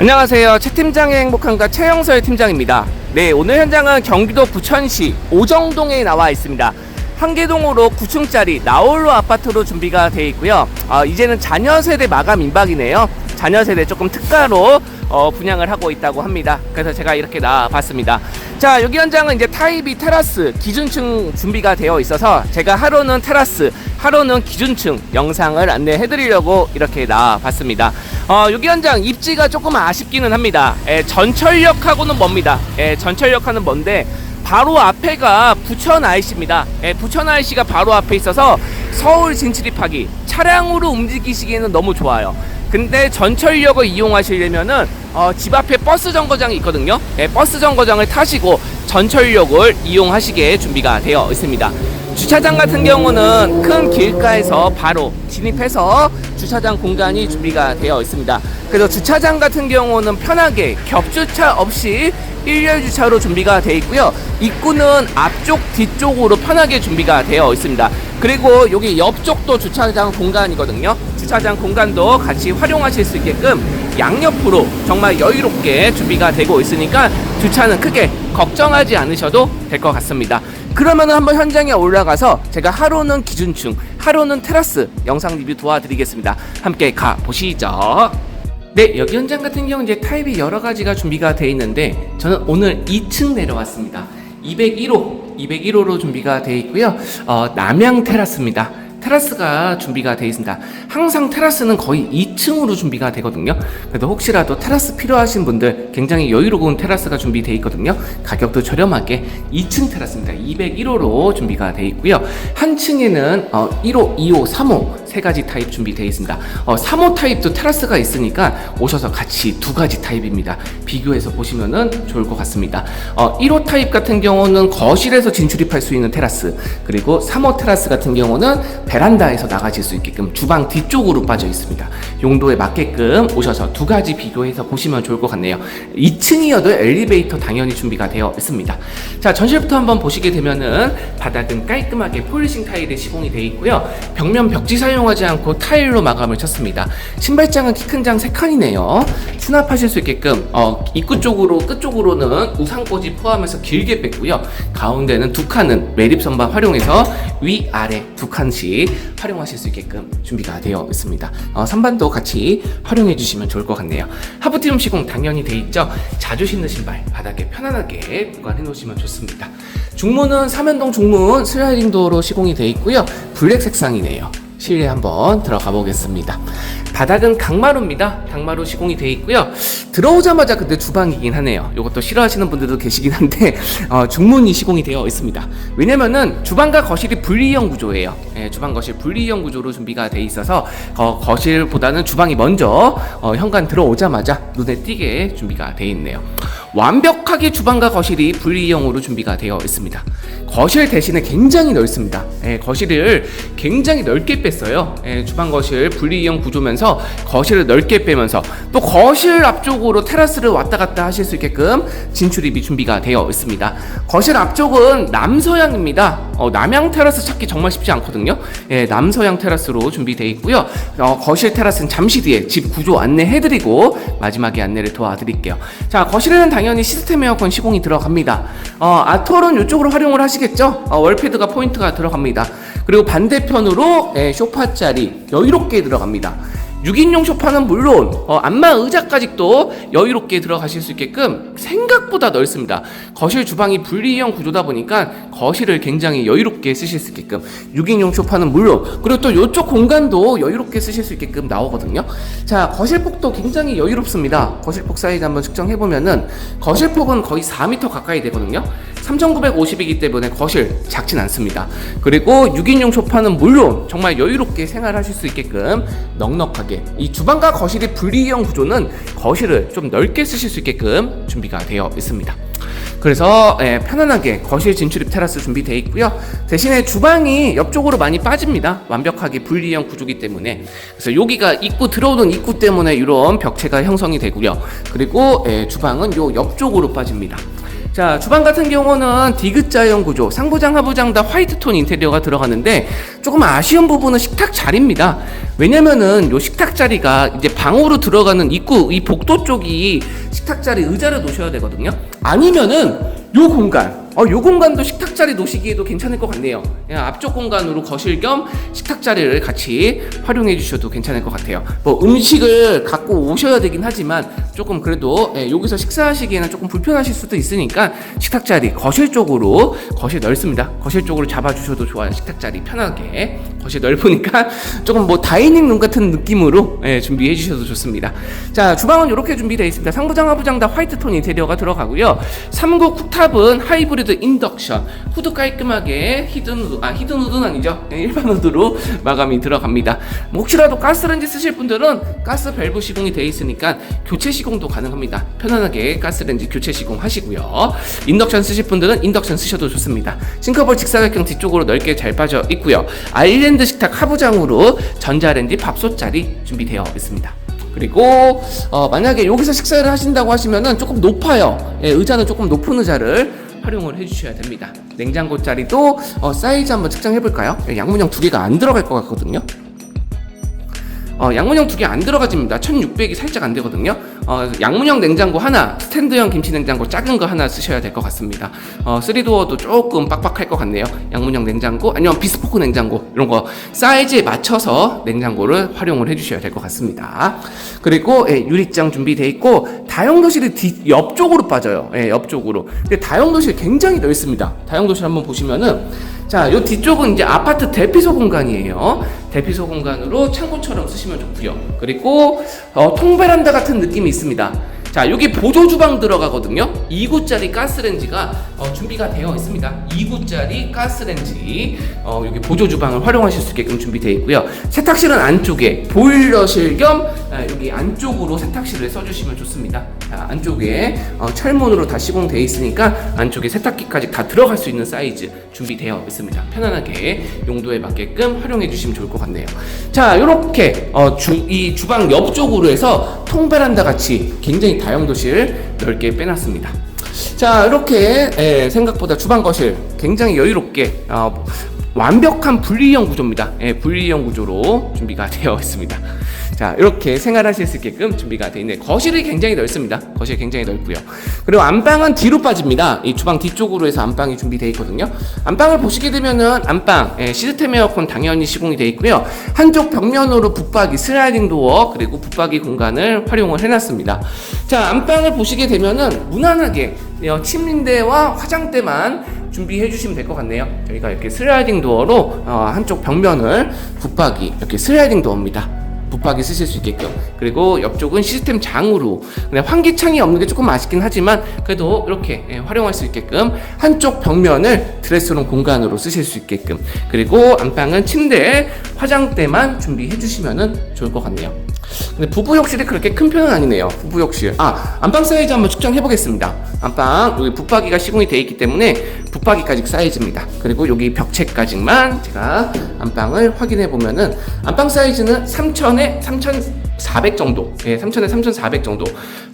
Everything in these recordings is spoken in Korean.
안녕하세요. 최 팀장의 행복한가 최영설 팀장입니다. 네, 오늘 현장은 경기도 부천시 오정동에 나와 있습니다. 한계동으로 9층짜리 나홀로 아파트로 준비가 되어 있고요. 아, 이제는 자녀 세대 마감 임박이네요. 자녀 세대 조금 특가로 어, 분양을 하고 있다고 합니다. 그래서 제가 이렇게 나와봤습니다. 자, 여기 현장은 이제 타입이 테라스 기준층 준비가 되어 있어서 제가 하루는 테라스, 하루는 기준층 영상을 안내해 드리려고 이렇게 나와봤습니다. 어, 여기 현장 입지가 조금 아쉽기는 합니다. 예, 전철역하고는 멉니다. 예, 전철역하고는 먼데 바로 앞에가 부천 IC입니다. 예, 부천 IC가 바로 앞에 있어서 서울 진출입하기 차량으로 움직이시기에는 너무 좋아요. 근데 전철역을 이용하시려면은 어, 집 앞에 버스 정거장이 있거든요. 예, 버스 정거장을 타시고 전철역을 이용하시게 준비가 되어 있습니다. 주차장 같은 경우는 큰 길가에서 바로 진입해서 주차장 공간이 준비가 되어 있습니다. 그래서 주차장 같은 경우는 편하게 겹주차 없이 일렬 주차로 준비가 되어 있고요. 입구는 앞쪽 뒤쪽으로 편하게 준비가 되어 있습니다. 그리고 여기 옆쪽도 주차장 공간이거든요. 주차장 공간도 같이 활용하실 수 있게끔 양옆으로 정말 여유롭게 준비가 되고 있으니까 주차는 크게 걱정하지 않으셔도 될 것 같습니다. 그러면 한번 현장에 올라가서 제가 하루는 기준층, 하루는 테라스 영상 리뷰 도와드리겠습니다. 함께 가 보시죠. 네, 여기 현장 같은 경우 이제 타입이 여러 가지가 준비가 돼 있는데 저는 오늘 2층 내려왔습니다. 201호, 201호로 준비가 돼 있고요. 어, 남양 테라스입니다. 테라스가 준비가 되어 있습니다. 항상 테라스는 거의 2층으로 준비가 되거든요. 그래도 혹시라도 테라스 필요하신 분들 굉장히 여유로운 테라스가 준비되어 있거든요. 가격도 저렴하게 2층 테라스입니다. 201호로 준비가 되어 있고요. 한 층에는 어, 1호, 2호, 3호 세 가지 타입 준비되어 있습니다. 어, 3호 타입도 테라스가 있으니까 오셔서 같이 두 가지 타입입니다. 비교해서 보시면은 좋을 것 같습니다. 어, 1호 타입 같은 경우는 거실에서 진출입할 수 있는 테라스, 그리고 3호 테라스 같은 경우는 베란다에서 나가실 수 있게끔 주방 뒤쪽으로 빠져 있습니다. 용도에 맞게끔 오셔서 두 가지 비교해서 보시면 좋을 것 같네요. 2층이어도 엘리베이터 당연히 준비가 되어 있습니다. 자, 전실부터 한번 보시게 되면은 바닥은 깔끔하게 폴리싱 타일이 시공이 되어 있고요. 벽면 벽지 사용 하지 않고 타일로 마감을 쳤습니다. 신발장은 키 큰 장 3칸이네요. 수납하실 수 있게끔 어, 입구 쪽으로 끝 쪽으로는 우산꽂이 포함해서 길게 뺐고요. 가운데는 두 칸은 매립 선반 활용해서 위 아래 두 칸씩 활용하실 수 있게끔 준비가 되어 있습니다. 어, 선반도 같이 활용해 주시면 좋을 것 같네요. 하부티움 시공 당연히 돼 있죠. 자주 신는 신발 바닥에 편안하게 보관해 놓으시면 좋습니다. 중문은 삼연동 중문 슬라이딩 도어로 시공이 되어 있고요. 블랙 색상이네요. 실내 한번 들어가 보겠습니다. 바닥은 강마루입니다. 강마루 시공이 되어 있고요. 들어오자마자 근데 주방이긴 하네요. 이것도 싫어하시는 분들도 계시긴 한데 어, 중문이 시공이 되어 있습니다. 왜냐면은 주방과 거실이 분리형 구조예요. 예, 주방 거실 분리형 구조로 준비가 돼 있어서 어, 거실보다는 주방이 먼저 어, 현관 들어오자마자 눈에 띄게 준비가 돼 있네요. 완벽하게 주방과 거실이 분리형으로 준비가 되어 있습니다. 거실 대신에 굉장히 넓습니다. 예, 거실을 굉장히 넓게 뺐어요. 예, 주방 거실 분리형 구조면서 거실을 넓게 빼면서 또 거실 앞쪽으로 테라스를 왔다 갔다 하실 수 있게끔 진출입이 준비가 되어 있습니다. 거실 앞쪽은 남서향입니다. 어, 남향 테라스 찾기 정말 쉽지 않거든요. 예, 남서향 테라스로 준비되어 있고요. 어, 거실 테라스는 잠시 뒤에 집 구조 안내해드리고 마지막에 안내를 도와드릴게요. 자, 거실에는 당연히 시스템 에어컨 시공이 들어갑니다. 어, 아톨은 이쪽으로 활용을 하시겠죠? 어, 월패드가 포인트가 들어갑니다. 그리고 반대편으로 예, 소파 자리 여유롭게 들어갑니다. 6인용 소파는 물론 어, 안마 의자까지 또 여유롭게 들어가실 수 있게끔 생각보다 넓습니다. 거실 주방이 분리형 구조다 보니까 거실을 굉장히 여유롭게 쓰실 수 있게끔 6인용 소파는 물론 그리고 또 이쪽 공간도 여유롭게 쓰실 수 있게끔 나오거든요. 자 거실 폭도 굉장히 여유롭습니다. 거실 폭 사이즈 한번 측정해 보면은 거실 폭은 거의 4m 가까이 되거든요. 3950이기 때문에 거실 작진 않습니다. 그리고 6인용 소파는 물론 정말 여유롭게 생활하실 수 있게끔 넉넉하게 이 주방과 거실의 분리형 구조는 거실을 좀 넓게 쓰실 수 있게끔 준비가 되어 있습니다. 그래서 예, 편안하게 거실 진출입 테라스 준비되어 있고요. 대신에 주방이 옆쪽으로 많이 빠집니다. 완벽하게 분리형 구조기 때문에 그래서 여기가 입구 들어오는 입구 때문에 이런 벽체가 형성이 되고요. 그리고 예, 주방은 요 옆쪽으로 빠집니다. 자, 주방 같은 경우는 디귿자형 구조, 상부장, 하부장 다 화이트 톤 인테리어가 들어가는데 조금 아쉬운 부분은 식탁 자리입니다. 왜냐면은 요 식탁 자리가 이제 방으로 들어가는 입구, 이 복도 쪽이 식탁 자리 의자를 놓으셔야 되거든요. 아니면은 요 공간, 어, 요 공간도 식탁 자리 놓으시기에도 괜찮을 것 같네요. 그냥 앞쪽 공간으로 거실 겸 식탁 자리를 같이 활용해 주셔도 괜찮을 것 같아요. 뭐 음식을 갖고 오셔야 되긴 하지만 조금 그래도 예, 여기서 식사하시기에는 조금 불편하실 수도 있으니까 식탁 자리 거실 쪽으로 거실 넓습니다. 거실 쪽으로 잡아 주셔도 좋아요. 식탁 자리 편하게 거실 넓으니까 조금 뭐 다이닝 룸 같은 느낌으로 예, 준비해 주셔도 좋습니다. 자 주방은 이렇게 준비되어 있습니다. 상부장 하부장 다 화이트 톤 인테리어가 들어가고요. 3구 쿡탑은 하이브리드 인덕션. 후드 깔끔하게 히든 후드 아 히든 후드는 아니죠. 네, 일반 후드로 마감이 들어갑니다. 뭐 혹시라도 가스렌지 쓰실 분들은 가스 밸브 시공이 되어 있으니까 교체 시공도 가능합니다. 편안하게 가스렌지 교체 시공 하시고요. 인덕션 쓰실 분들은 인덕션 쓰셔도 좋습니다. 싱크볼 직사각형 뒤쪽으로 넓게 잘 빠져 있고요 아일랜드 식탁 하부장으로 전자레인지 밥솥 자리 준비되어 있습니다 그리고 어, 만약에 여기서 식사를 하신다고 하시면은 조금 높아요. 예, 의자는 조금 높은 의자를 활용을 해주셔야 됩니다. 냉장고 자리도 어, 사이즈 한번 측정해 볼까요? 예, 양문형 두 개가 안 들어갈 것 같거든요. 어, 양문형 두 개 안 들어가집니다. 1600이 살짝 안 되거든요. 어, 양문형 냉장고 하나, 스탠드형 김치 냉장고 작은 거 하나 쓰셔야 될 것 같습니다. 어, 3도어도 조금 빡빡할 것 같네요. 양문형 냉장고, 아니면 비스포크 냉장고, 이런 거 사이즈에 맞춰서 냉장고를 활용을 해주셔야 될 것 같습니다. 그리고 예, 유리장 준비되어 있고, 다용도실이 뒤, 옆쪽으로 빠져요. 예, 옆쪽으로. 근데 다용도실 굉장히 넓습니다. 다용도실 한번 보시면은, 자, 요 뒤쪽은 이제 아파트 대피소 공간이에요. 대피소 공간으로 창고처럼 쓰시면 좋고요. 그리고 어, 통베란다 같은 느낌이 있습니다. 자, 여기 보조 주방 들어가거든요. 2구짜리 가스렌지가 어, 준비가 되어 있습니다. 2구짜리 가스렌지 어, 여기 보조 주방을 활용하실 수 있게끔 준비되어 있고요. 세탁실은 안쪽에 보일러실 겸 아, 여기 안쪽으로 세탁실을 써주시면 좋습니다. 자, 안쪽에 어, 철문으로 다 시공되어 있으니까 안쪽에 세탁기까지 다 들어갈 수 있는 사이즈 준비되어 있습니다. 편안하게 용도에 맞게끔 활용해 주시면 좋을 것 같네요. 자, 이렇게 어, 주, 이 주방 옆쪽으로 해서 통베란다 같이 굉장히 다용도실 넓게 빼놨습니다. 자, 이렇게 예, 생각보다 주방 거실 굉장히 여유롭게 어, 완벽한 분리형 구조입니다. 예, 분리형 구조로 준비가 되어 있습니다. 자, 이렇게 생활하실 수 있게끔 준비가 되어 있는데 거실이 굉장히 넓습니다. 거실이 굉장히 넓고요. 그리고 안방은 뒤로 빠집니다. 이 주방 뒤쪽으로 해서 안방이 준비되어 있거든요. 안방을 보시게 되면은 안방 예, 시스템 에어컨 당연히 시공이 되어 있고요. 한쪽 벽면으로 붙박이 슬라이딩 도어 그리고 붙박이 공간을 활용을 해놨습니다. 자, 안방을 보시게 되면은 무난하게 어, 침대와 화장대만 준비해 주시면 될 것 같네요. 저희가 이렇게 슬라이딩 도어로 어, 한쪽 벽면을 붙박이 이렇게 슬라이딩 도어입니다. 붙박이 쓰실 수 있게끔. 그리고 옆쪽은 시스템 장으로. 근데 환기창이 없는 게 조금 아쉽긴 하지만 그래도 이렇게 예, 활용할 수 있게끔 한쪽 벽면을 드레스룸 공간으로 쓰실 수 있게끔. 그리고 안방은 침대 화장대만 준비해 주시면 좋을 것 같네요 근데 부부 욕실이 그렇게 큰 편은 아니네요. 부부 욕실 아 안방 사이즈 한번 측정해 보겠습니다. 안방 여기 붙박이가 시공이 되어 있기 때문에 붙박이까지 사이즈입니다. 그리고 여기 벽체까지만 제가 안방을 확인해 보면은 안방 사이즈는 3000에 3400 정도. 예, 3000에 3400 정도.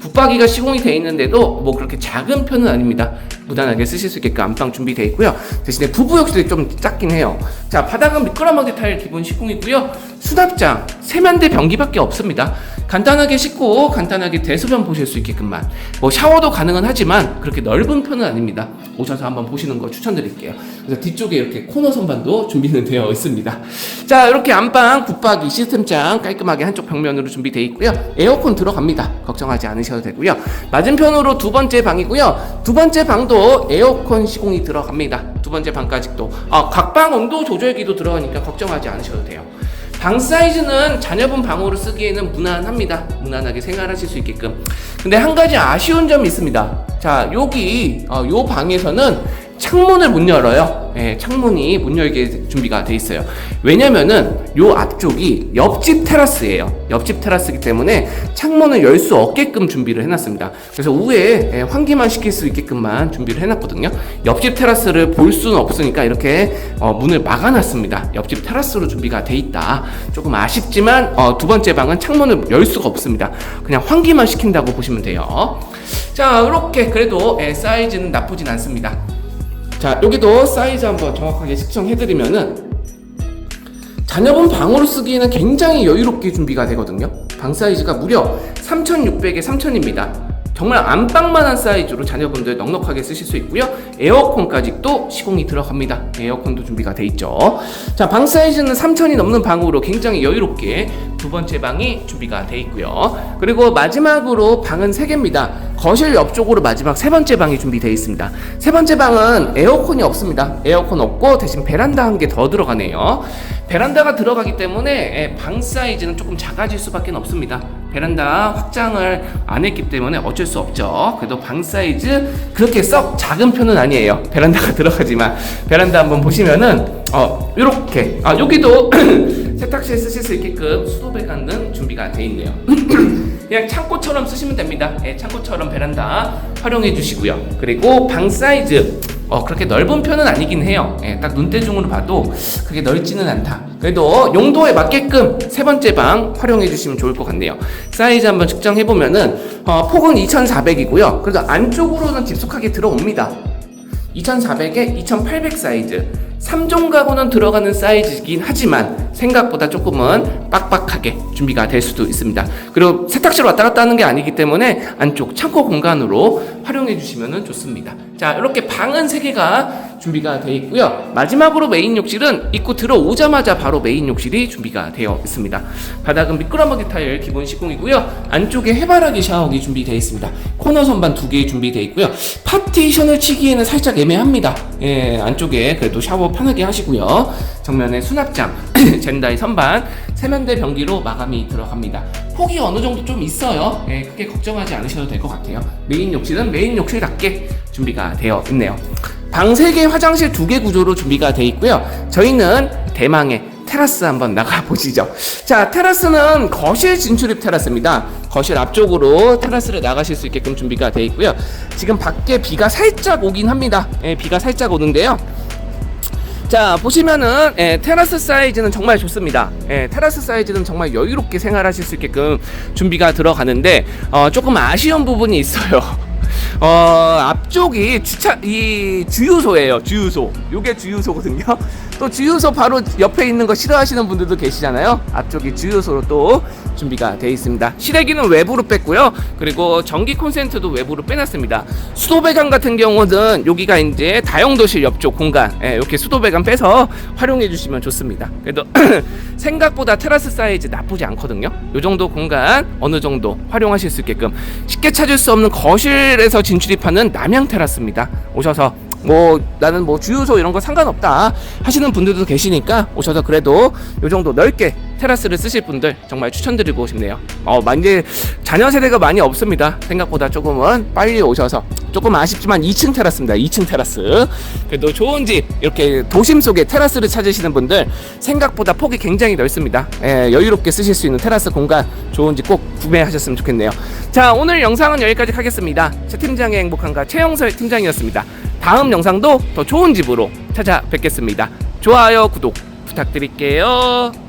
붙박이가 시공이 되어 있는데도 뭐 그렇게 작은 편은 아닙니다. 무난하게 쓰실 수 있게끔 안방 준비되어 있고요. 대신에 부부 욕실이 좀 작긴 해요. 자 바닥은 미끄럼막대 타일 기본 시공이고요. 수납장 세면대 변기밖에 없습니다 간단하게 씻고 간단하게 대소변 보실 수 있게끔만. 뭐 샤워도 가능은 하지만 그렇게 넓은 편은 아닙니다. 오셔서 한번 보시는 거 추천드릴게요. 그래서 뒤쪽에 이렇게 코너 선반도 준비는 되어 있습니다. 자 이렇게 안방 붙박이 시스템장 깔끔하게 한쪽 벽면으로 준비되어 있고요. 에어컨 들어갑니다. 걱정하지 않으셔도 되고요. 맞은편으로 두 번째 방이고요. 두 번째 방도 에어컨 시공이 들어갑니다. 두 번째 방까지도. 아, 각방 온도 조절기도 들어가니까 걱정하지 않으셔도 돼요 방 사이즈는 자녀분 방으로 쓰기에는 무난합니다. 무난하게 생활하실 수 있게끔. 근데 한 가지 아쉬운 점이 있습니다. 자, 여기 어, 요 방에서는 창문을 못 열어요. 예, 창문이 못 열게 준비가 돼 있어요. 왜냐면은 요 앞쪽이 옆집 테라스예요. 옆집 테라스이기 때문에 창문을 열 수 없게끔 준비를 해놨습니다. 그래서 우에 예, 환기만 시킬 수 있게끔만 준비를 해놨거든요. 옆집 테라스를 볼 수는 없으니까 이렇게 어, 문을 막아놨습니다. 옆집 테라스로 준비가 돼 있다. 조금 아쉽지만 어, 두 번째 방은 창문을 열 수가 없습니다. 그냥 환기만 시킨다고 보시면 돼요. 자, 이렇게 그래도 예, 사이즈는 나쁘진 않습니다. 자, 여기도 사이즈 한번 정확하게 측정해드리면은 자녀분 방으로 쓰기에는 굉장히 여유롭게 준비가 되거든요. 방 사이즈가 무려 3,600에 3,000입니다. 정말 안방만한 사이즈로 자녀분들 넉넉하게 쓰실 수 있고요. 에어컨까지 또 시공이 들어갑니다. 에어컨도 준비가 돼 있죠. 자, 방 사이즈는 3,000이 넘는 방으로 굉장히 여유롭게 두 번째 방이 준비가 돼 있고요. 그리고 마지막으로 방은 3개입니다. 거실 옆쪽으로 마지막 세 번째 방이 준비되어 있습니다. 세 번째 방은 에어컨이 없습니다. 에어컨 없고 대신 베란다 한 개 더 들어가네요. 베란다가 들어가기 때문에 예, 방 사이즈는 조금 작아질 수밖에 없습니다. 베란다 확장을 안 했기 때문에 어쩔 수 없죠. 그래도 방 사이즈 그렇게 썩 작은 편은 아니에요. 베란다가 들어가지만 베란다 한번 보시면은 어 이렇게 아 여기도 세탁실 쓰실 수 있게끔 수도배관 등 준비가 돼 있네요. 그냥 창고처럼 쓰시면 됩니다. 예, 창고처럼 베란다 활용해 주시고요. 그리고 방 사이즈 어, 그렇게 넓은 편은 아니긴 해요. 예, 딱 눈대중으로 봐도 그게 넓지는 않다. 그래도 용도에 맞게끔 세 번째 방 활용해 주시면 좋을 것 같네요. 사이즈 한번 측정해 보면은 어, 폭은 2,400이고요. 그래서 안쪽으로는 깊숙하게 들어옵니다. 2,400에 2,800 사이즈. 3종 가구는 들어가는 사이즈이긴 하지만 생각보다 조금은 빡빡하게 준비가 될 수도 있습니다. 그리고 세탁실 왔다 갔다 하는 게 아니기 때문에 안쪽 창고 공간으로 활용해 주시면 좋습니다. 자, 이렇게 방은 3개가 준비가 되어 있고요. 마지막으로 메인 욕실은 입구 들어오자마자 바로 메인 욕실이 준비가 되어 있습니다. 바닥은 미끄러머기 타일 기본 시공이고요. 안쪽에 해바라기 샤워기 준비되어 있습니다. 코너 선반 두 개 준비되어 있고요. 파티션을 치기에는 살짝 애매합니다. 예, 안쪽에 그래도 샤워 편하게 하시고요. 정면에 수납장, 젠다이 선반, 세면대 변기로 마감이 들어갑니다. 폭이 어느 정도 좀 있어요. 예, 크게 걱정하지 않으셔도 될 것 같아요. 메인 욕실은 메인 욕실답게 준비가 되어 있네요. 방 3개, 화장실 2개 구조로 준비가 되어 있고요. 저희는 대망의 테라스 한번 나가 보시죠. 자, 테라스는 거실 진출입 테라스입니다. 거실 앞쪽으로 테라스를 나가실 수 있게끔 준비가 되어 있고요. 지금 밖에 비가 살짝 오긴 합니다. 예, 비가 살짝 오는데요. 자 보시면은 예, 테라스 사이즈는 정말 좋습니다. 예, 테라스 사이즈는 정말 여유롭게 생활하실 수 있게끔 준비가 들어가는데 어, 조금 아쉬운 부분이 있어요. 어, 앞쪽이 주차 이 주유소예요. 주유소. 요게 주유소거든요. 또 주유소 바로 옆에 있는 거 싫어하시는 분들도 계시잖아요. 앞쪽이 주유소로 또 준비가 되어 있습니다. 실외기는 외부로 뺐고요. 그리고 전기 콘센트도 외부로 빼놨습니다. 수도 배관 같은 경우는 여기가 이제 다용도실 옆쪽 공간 예, 이렇게 수도 배관 빼서 활용해 주시면 좋습니다. 그래도 생각보다 테라스 사이즈 나쁘지 않거든요. 이 정도 공간 어느 정도 활용하실 수 있게끔 쉽게 찾을 수 없는 거실에서 진출입하는 남양 테라스입니다. 오셔서 뭐 나는 뭐 주유소 이런 거 상관없다 하시는 분들도 계시니까 오셔서 그래도 요 정도 넓게 테라스를 쓰실 분들 정말 추천드리고 싶네요. 어, 만약에 자녀 세대가 많이 없습니다. 생각보다 조금은 빨리 오셔서 조금 아쉽지만 2층 테라스입니다. 2층 테라스. 그래도 좋은 집 이렇게 도심 속에 테라스를 찾으시는 분들 생각보다 폭이 굉장히 넓습니다. 예, 여유롭게 쓰실 수 있는 테라스 공간 좋은 집 꼭 구매하셨으면 좋겠네요. 자, 오늘 영상은 여기까지 하겠습니다. 최 팀장의 행복한가 최영설 팀장이었습니다. 다음 영상도 더 좋은 집으로 찾아뵙겠습니다. 좋아요, 구독 부탁드릴게요.